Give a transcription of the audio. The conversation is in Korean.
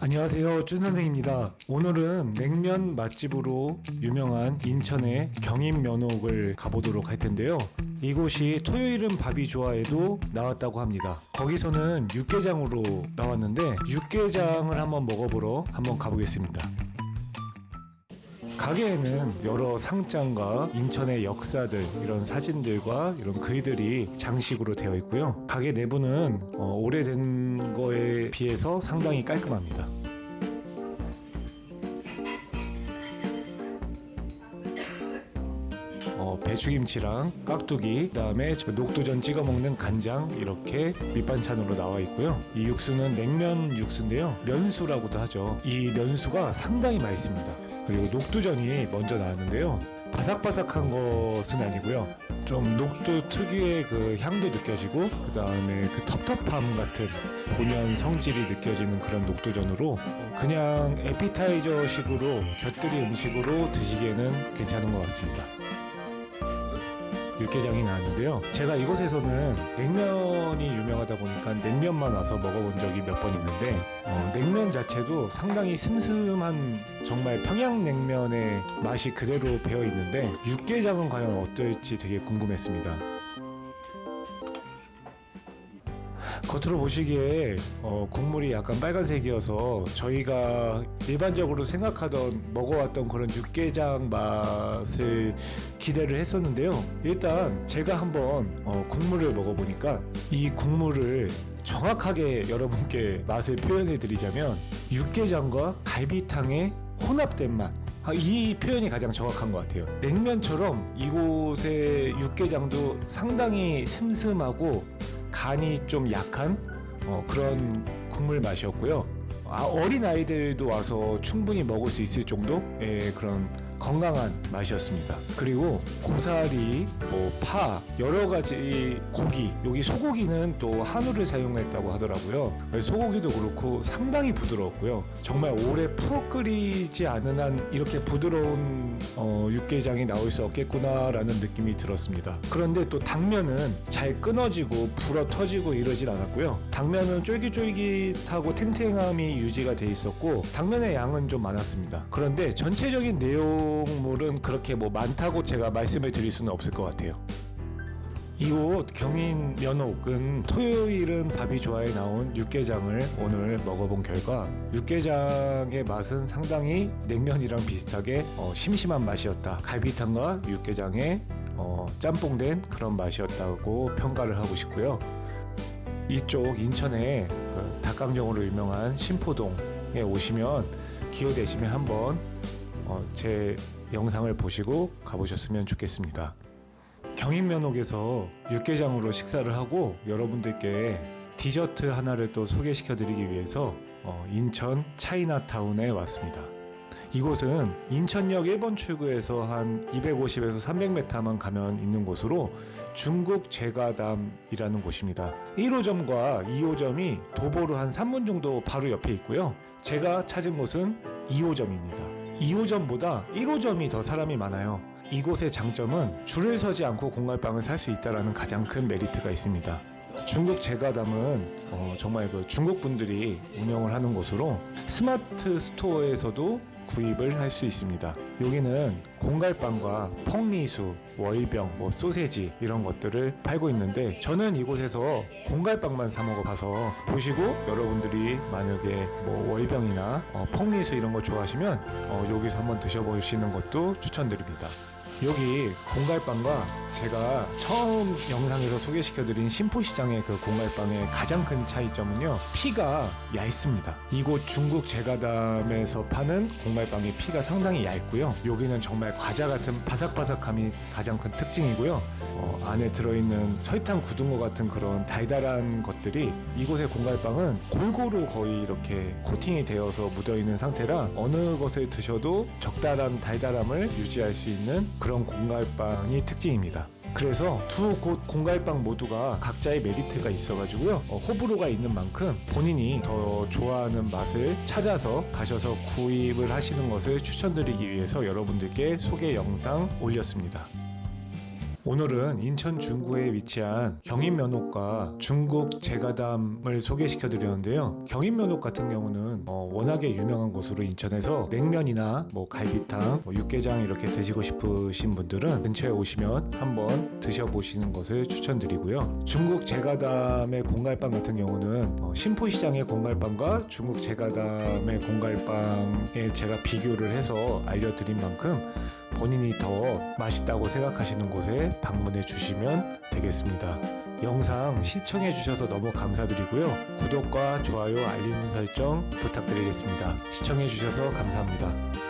안녕하세요. 준 선생입니다. 오늘은 냉면 맛집으로 유명한 인천의 경인면옥을 가보도록 할 텐데요. 이곳이 토요일은 밥이 좋아에도 나왔다고 합니다. 거기서는 육개장으로 나왔는데 육개장을 한번 먹어보러 한번 가보겠습니다 가게에는 여러 상장과 인천의 역사들 이런 사진들과 이런 글들이 장식으로 되어 있고요. 가게 내부는 어, 오래된 거에 비해서 상당히 깔끔합니다. 어, 배추김치랑 깍두기, 그다음에 저 녹두전 찍어 먹는 간장 이렇게 밑반찬으로 나와 있고요. 이 육수는 냉면 육수인데요. 면수라고도 하죠. 이 면수가 상당히 맛있습니다. 그리고 녹두전이 먼저 나왔는데요. 바삭바삭한 것은 아니고요. 좀 녹두 특유의 그 향도 느껴지고 그 다음에 그 텁텁함 같은 본연 성질이 느껴지는 그런 녹두전으로 그냥 에피타이저식으로 곁들이 음식으로 드시기에는 괜찮은 것 같습니다. 육개장이 나왔는데요. 제가 이곳에서는 냉면이 유명하다 보니까 냉면만 와서 먹어본 적이 몇 번 있는데 어, 냉면 자체도 상당히 슴슴한 정말 평양냉면의 맛이 그대로 배어 있는데 육개장은 과연 어떨지 되게 궁금했습니다. 겉으로 보시기에 어, 국물이 약간 빨간색이어서 저희가 일반적으로 생각하던 먹어왔던 그런 육개장 맛을 기대를 했었는데요. 일단 제가 한번 어, 국물을 먹어보니까 이 국물을 정확하게 여러분께 맛을 표현해 드리자면 육개장과 갈비탕의 혼합된 맛. 아, 이 표현이 가장 정확한 것 같아요. 냉면처럼 이곳의 육개장도 상당히 슴슴하고 간이 좀 약한 어, 그런 국물 맛이었고요. 아, 어린 아이들도 와서 충분히 먹을 수 있을 정도의 그런 건강한 맛이었습니다. 그리고 고사리, 뭐 파, 여러 가지 고기, 여기 소고기는 또 한우를 사용했다고 하더라고요. 소고기도 그렇고 상당히 부드러웠고요. 정말 오래 푹 끓이지 않은 한 이렇게 부드러운 어, 육개장이 나올 수 없겠구나라는 느낌이 들었습니다. 그런데 또 당면은 잘 끊어지고 불어 터지고 이러진 않았고요. 당면은 쫄깃쫄깃하고 탱탱함이 유지가 돼 있었고 당면의 양은 좀 많았습니다. 그런데 전체적인 내용 물은 그렇게 뭐 많다고 제가 말씀을 드릴 수는 없을 것 같아요. 이곳 경인 면옥은 토요일은 밥이 좋아에 나온 육개장을 오늘 먹어본 결과 육개장의 맛은 상당히 냉면이랑 비슷하게 어, 심심한 맛이었다. 갈비탕과 육개장의 어, 짬뽕된 그런 맛이었다고 평가를 하고 싶고요. 이쪽 인천의 그 닭강정으로 유명한 신포동에 오시면 기회 되시면 한번 어, 제 영상을 보시고 가보셨으면 좋겠습니다. 경인면옥에서 육개장으로 식사를 하고 여러분들께 디저트 하나를 또 소개시켜 드리기 위해서 어, 인천 차이나타운에 왔습니다. 이곳은 인천역 1번 출구에서 한 250에서 300m만 가면 있는 곳으로 중국 제가담이라는 곳입니다. 1호점과 2호점이 도보로 한 3분 정도 바로 옆에 있고요. 제가 찾은 곳은 2호점입니다. 2호점보다 1호점이 더 사람이 많아요. 이곳의 장점은 줄을 서지 않고 공갈빵을 살 수 있다는 가장 큰 메리트가 있습니다. 중국 제가담은 어, 정말 그 중국 분들이 운영을 하는 곳으로 스마트 스토어에서도 구입을 할 수 있습니다. 여기는 공갈빵과 펑리수, 월병, 뭐 소세지 이런 것들을 팔고 있는데 저는 이곳에서 공갈빵만 사 먹어 봐서 보시고 여러분들이 만약에 뭐 월병이나 어, 펑리수 이런 거 좋아하시면 어, 여기서 한번 드셔보시는 것도 추천드립니다. 여기 공갈빵과 제가 처음 영상에서 소개시켜드린 신포시장의 그 공갈빵의 가장 큰 차이점은요 피가 얇습니다. 이곳 중국 제가담에서 파는 공갈빵의 피가 상당히 얇고요. 여기는 정말 과자 같은 바삭바삭함이 가장 큰 특징이고요. 어, 안에 들어있는 설탕 굳은 것 같은 그런 달달한 것들이 이곳의 공갈빵은 골고루 거의 이렇게 코팅이 되어서 묻어있는 상태라 어느 것을 드셔도 적당한 달달함을 유지할 수 있는 그런 공갈빵이 특징입니다. 그래서 두곳 공갈빵 모두가 각자의 메리트가 있어가지고요 어, 호불호가 있는 만큼 본인이 더 좋아하는 맛을 찾아서 가셔서 구입을 하시는 것을 추천드리기 위해서 여러분들께 소개 영상 올렸습니다. 오늘은 인천 중구에 위치한 경인면옥과 중국 제가담을 소개시켜 드렸는데요. 경인면옥 같은 경우는 어, 워낙에 유명한 곳으로 인천에서 냉면이나 뭐 갈비탕, 뭐 육개장 이렇게 드시고 싶으신 분들은 근처에 오시면 한번 드셔보시는 것을 추천드리고요. 중국 제가담의 공갈빵 같은 경우는 어, 신포시장의 공갈빵과 중국 제가담의 공갈빵에 제가 비교를 해서 알려드린 만큼 본인이 더 맛있다고 생각하시는 곳에 방문해 주시면 되겠습니다. 영상 시청해 주셔서 너무 감사드리고요. 구독과 좋아요, 알림 설정 부탁드리겠습니다. 시청해 주셔서 감사합니다.